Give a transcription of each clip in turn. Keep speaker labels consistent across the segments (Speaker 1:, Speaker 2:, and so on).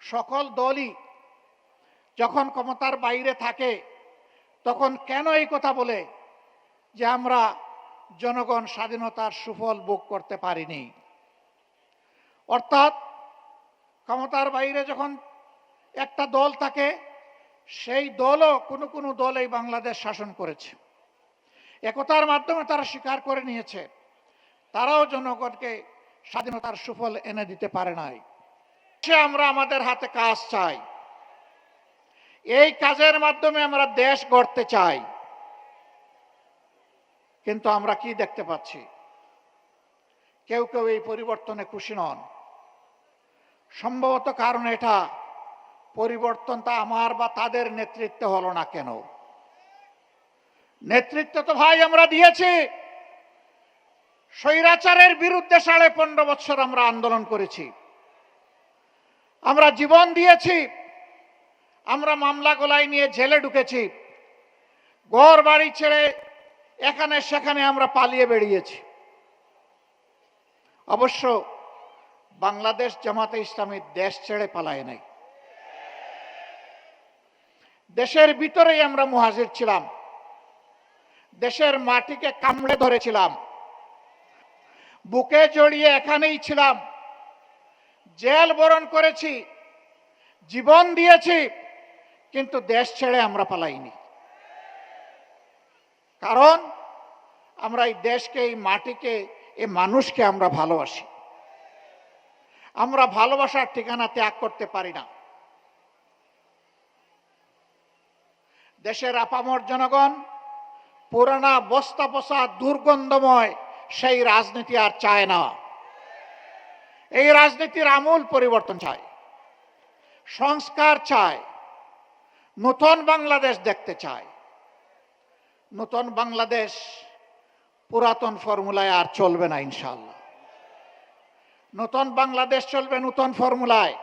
Speaker 1: সকল দলই যখন ক্ষমতার বাইরে থাকে, তখন কেন এই কথা বলে যে আমরা জনগণ স্বাধীনতার সুফল ভোগ করতে পারিনি? অর্থাৎ ক্ষমতার বাইরে যখন একটা দল থাকে, সেই দলও কোনো কোনো দল এই বাংলাদেশ শাসন করেছে। একতার মাধ্যমে তারা স্বীকার করে নিয়েছে, তারাও জনগণকে স্বাধীনতার সুফল এনে দিতে পারে নাই। আমরা আমাদের হাতে কাজ চাই। এই কাজের মাধ্যমে আমরা দেশ গড়তে চাই। কিন্তু আমরা কি দেখতে পাচ্ছি? কেউ কেউ এই পরিবর্তনে খুশি নন। সম্ভবত কারণ এটা পরিবর্তনটা আমার বা তাদের নেতৃত্বে হলো না কেন? নেতৃত্ব তো ভাই আমরা দিয়েছি। স্বৈরাচারের বিরুদ্ধে সাড়ে পনেরো বছর আমরা আন্দোলন করেছি। আমরা জীবন দিয়েছি, আমরা মামলা গোলাই নিয়ে জেলে ঢুকেছি, ঘর বাড়ি ছেড়ে এখানে সেখানে আমরা পালিয়ে বেরিয়েছি অবশ্য বাংলাদেশ জামাতে ইসলামী দেশ ছেড়ে পালায় নাই। দেশের ভিতরেই আমরা মুহাজির ছিলাম। দেশের মাটিকে কামড়ে ধরেছিলাম। বুকে জড়িয়ে এখানেই ছিলাম। জেল বরণ করেছি, জীবন দিয়েছি, কিন্তু দেশ ছেড়ে আমরা পালাইনি। কারণ আমরা এই দেশকে, এই মাটিকে এই মানুষকে আমরা ভালোবাসি। আমরা ভালোবাসার ঠিকানা ত্যাগ করতে পারি না। দেশের আপামর জনগণ, পুরানা বস্তা পচা দুর্গন্ধময় সেই রাজনীতি আর চায় না। এই রাজনীতির আমূল পরিবর্তন চায় সংস্কার চায় নতুন বাংলাদেশ দেখতে চায় নতুন বাংলাদেশ পুরাতন ফর্মুলায় আর চলবে না ইনশাল্লাহ নতুন বাংলাদেশ চলবে নতুন ফর্মুলায়।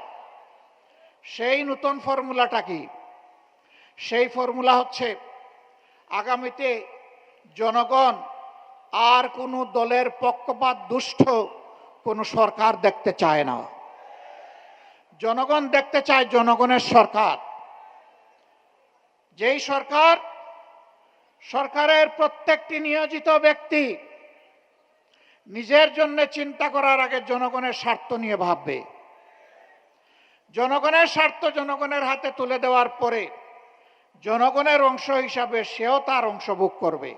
Speaker 1: সেই নতুন ফর্মুলাটা কি? সেই ফর্মুলা হচ্ছে আগামীতে জনগণ আর কোনো দলের পক্ষপাত দুষ্ট কোনো সরকার দেখতে চায় না। জনগণ দেখতে চায় জনগণের সরকার। যেই সরকার, সরকারের প্রত্যেকটি নিয়োজিত ব্যক্তি নিজের জন্য চিন্তা করার আগে জনগণের স্বার্থ নিয়ে ভাববে। জনগণের স্বার্থ জনগণের হাতে তুলে দেওয়ার পরে জনগণের অংশ হিসাবে সেও তার অংশ ভোগ করবে।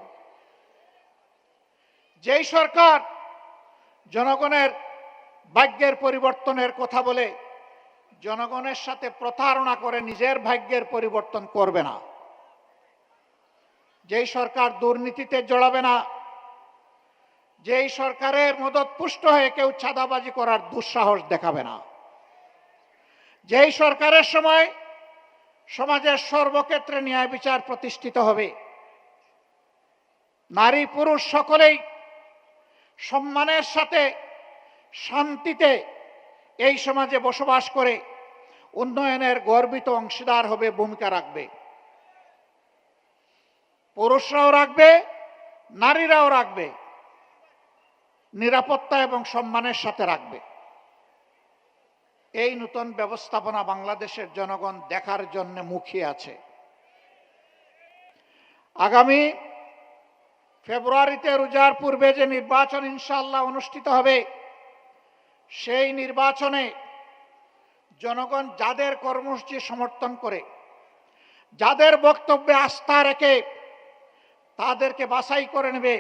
Speaker 1: যেই সরকার জনগণের ভাগ্যের পরিবর্তনের কথা বলে জনগণের সাথে প্রতারণা করে নিজের ভাগ্যের পরিবর্তন করবে না। যেই সরকার দুর্নীতিতে জড়াবে না, যেই সরকারের মদত পুষ্ট হয়ে কেউ ছাদাবাজি করার দুঃসাহস দেখাবে না। যেই সরকারের সময় সমাজের সর্বক্ষেত্রে ন্যায় বিচার প্রতিষ্ঠিত হবে, নারী পুরুষ সকলেই সম্মানের সাথে শান্তিতে এই সমাজে বসবাস করে উন্নয়নের গর্বিত অংশীদার হবে, ভূমিকা রাখবে। পুরুষরাও রাখবে, নারীরাও রাখবে, নিরাপত্তা এবং সম্মানের সাথে রাখবে। এই নতুন ব্যবস্থাপনা বাংলাদেশের জনগণ দেখার জন্য মুখিয়ে আছে। আগামী ফেব্রুয়ারিতে রোজার পূর্বে যে নির্বাচন ইনশাল্লাহ অনুষ্ঠিত হবে, সেই নির্বাচনে জনগণ যাদের কর্মসূচি সমর্থন করে, যাদের বক্তব্যে আস্থা রেখে তাদেরকে বাছাই করে নেবে,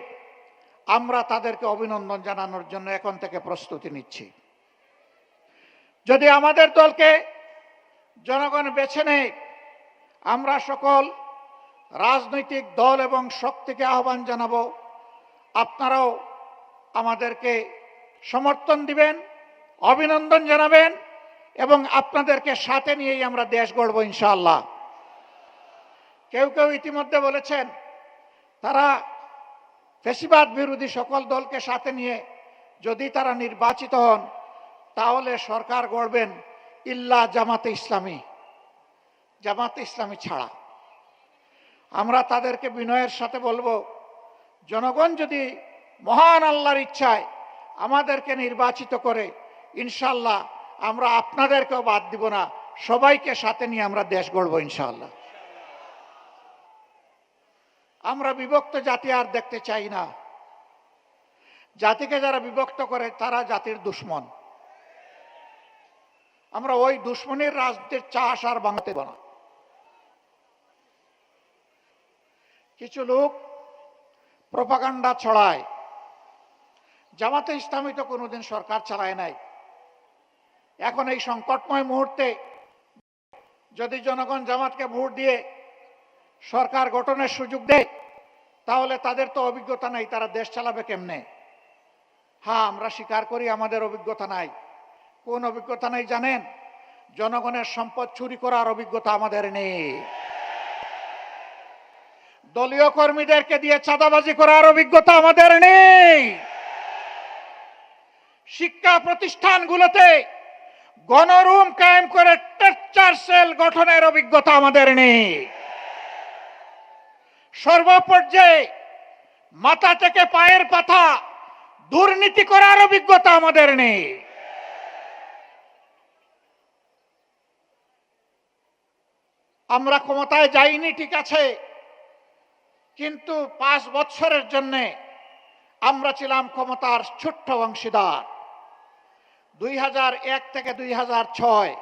Speaker 1: আমরা তাদেরকে অভিনন্দন জানানোর জন্য এখন থেকে প্রস্তুতি নিচ্ছি। যদি আমাদের দলকে জনগণ বেছে নেয়, আমরা সকল রাজনৈতিক দল এবং শক্তিকে আহ্বান জানাব। আপনারাও আমাদেরকে সমর্থন দিবেন, অভিনন্দন জানাবেন এবং আপনাদেরকে সাথে নিয়েই আমরা দেশ গড়ব ইনশাআল্লাহ। কেউ কেউ ইতিমধ্যে বলেছেন, তারা ফেসিবাদ বিরোধী সকল দলকে সাথে নিয়ে যদি তারা নির্বাচিত হন, তাহলে সরকার গড়বেন ইল্লা জামাতে ইসলামী। জামাতে ইসলামী ছাড়া। আমরা তাদেরকে বিনয়ের সাথে বলব, জনগণ যদি মহান আল্লাহর ইচ্ছায় আমাদেরকে নির্বাচিত করে ইনশাল্লাহ আমরা আপনাদেরকেও বাদ দিব না, সবাইকে সাথে নিয়ে আমরা দেশ গড়ব ইনশাল্লাহ আমরা বিভক্ত জাতি আর দেখতে চাই না। জাতিকে যারা বিভক্ত করে, তারা জাতির দুশ্মন। আমরা ওই দুশ্মনের রাজনীতির চাষ আর বাংলাতে না। কিছু লোক প্রপাগান্ডা ছড়ায়। জামাতে ইসলামী তো কোনোদিন সরকার চালায় নাই। এখন এই সংকটময় মুহূর্তে যদি জনগণ জামাতকে ভোট দিয়ে সরকার গঠনের সুযোগ দেয়, তাহলে তাদের তো অভিজ্ঞতা নাই, তারা দেশ চালাবে কেমনে? হ্যাঁ আমরা স্বীকার করি আমাদের অভিজ্ঞতা নাই। কোন অভিজ্ঞতা নেই জানেন? জনগণের সম্পদ চুরি করার অভিজ্ঞতা আমাদের নেই। দলীয় কর্মীদেরকে দিয়ে চাঁদাবাজি করার অভিজ্ঞতা আমাদের নেই। শিক্ষা প্রতিষ্ঠানগুলোতে গণরুম কায়েম করে টেকচার সেল গঠনের অভিজ্ঞতা আমাদের নেই। সর্বপর্যায়ে মাথা থেকে পায়ের পাতা দুর্নীতি করার অভিজ্ঞতা আমাদের নেই। আমরা ক্ষমতায় যাইনি, ঠিক আছে কিন্তু পাঁচ বছরের জন্যে আমরা ছিলাম ক্ষমতার ছোট্ট অংশীদার। দুই এক থেকে দুই ছয়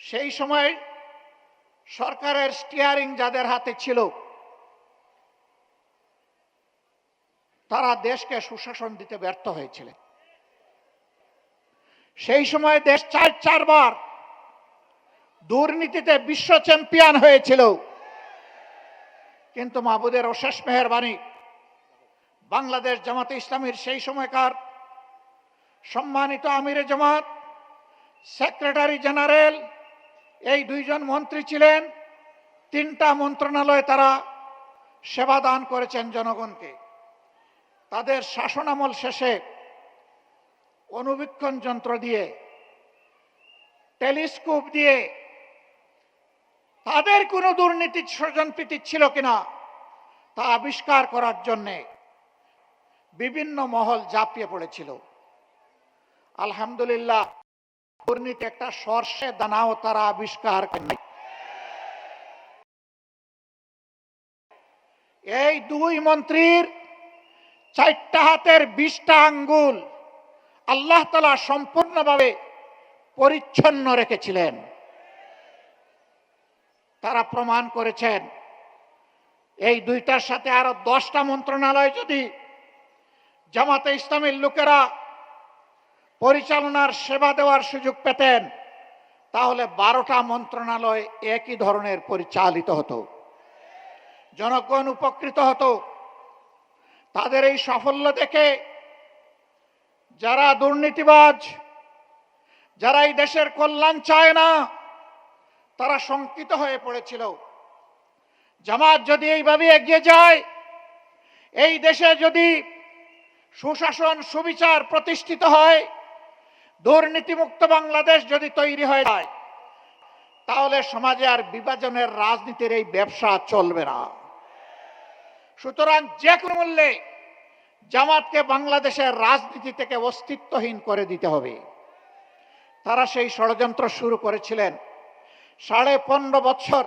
Speaker 1: সেই সময় সরকারের স্টিয়ারিং যাদের হাতে ছিল, তারা দেশকে সুশাসন দিতে ব্যর্থ হয়েছিলেন। সেই সময় দেশ চার চারবার দুর্নীতিতে বিশ্ব চ্যাম্পিয়ন হয়েছিল। কিন্তু মাহবুদের অশেষ মেহরবানি বাংলাদেশ জামাতে ইসলামীর সেই সময়কার সম্মানিত আমিরে জামাত, সেক্রেটারি জেনারেল, এই দুইজন মন্ত্রী ছিলেন। তিনটা মন্ত্রণালয়ে তারা সেবা দান করেছেন জনগণকে। তাদের শাসনামল শেষে অনুবীক্ষণ যন্ত্র দিয়ে, টেলিস্কোপ দিয়ে তাদের কোনো দুর্নীতি স্বজনপ্রীতি ছিল কিনা তা আবিষ্কার করার জন্যে বিভিন্ন মহল জাপিয়ে পড়েছিল। আলহামদুলিল্লাহ, দুর্নীতি একটা সর্ষে দানাও তারা আবিষ্কার করেনি। এই দুই মন্ত্রীর চারটা হাতের বিশটা আঙ্গুল আল্লাহ তালা সম্পূর্ণভাবে পরিচ্ছন্ন রেখেছিলেন। তারা প্রমাণ করেছেন। এই দুইটার সাথে আরও দশটা মন্ত্রণালয় যদি জামাতে ইসলামের লোকেরা পরিচালনার সেবা দেওয়ার সুযোগ পেতেন, তাহলে বারোটা মন্ত্রণালয় একই ধরনের পরিচালিত হতো। জনগণ উপকৃত হতো। তাদের এই সাফল্য দেখে যারা দুর্নীতিবাজ, যারা এই দেশের কল্যাণ চায় না তারা শঙ্কিত হয়ে পড়েছিল। জামাত যদি এইভাবে এগিয়ে যায়, এই দেশে যদি সুশাসন, সুবিচার প্রতিষ্ঠিত হয়, দুর্নীতিমুক্ত বাংলাদেশ যদি তৈরি হয়ে যায়, তাহলে সমাজে আর বিভাজনের রাজনীতির এই ব্যবসা চলবে না। সুতরাং যে কোনো মূল্যে জামাতকে বাংলাদেশের রাজনীতি থেকে অস্তিত্বহীন করে দিতে হবে। তারা সেই ষড়যন্ত্র শুরু করেছিলেন। সাড়ে পনেরো বছর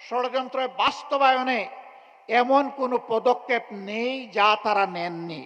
Speaker 1: ষড়যন্ত্রের বাস্তবায়নে এমন কোনো পদক্ষেপ নেই যা তারা নেননি।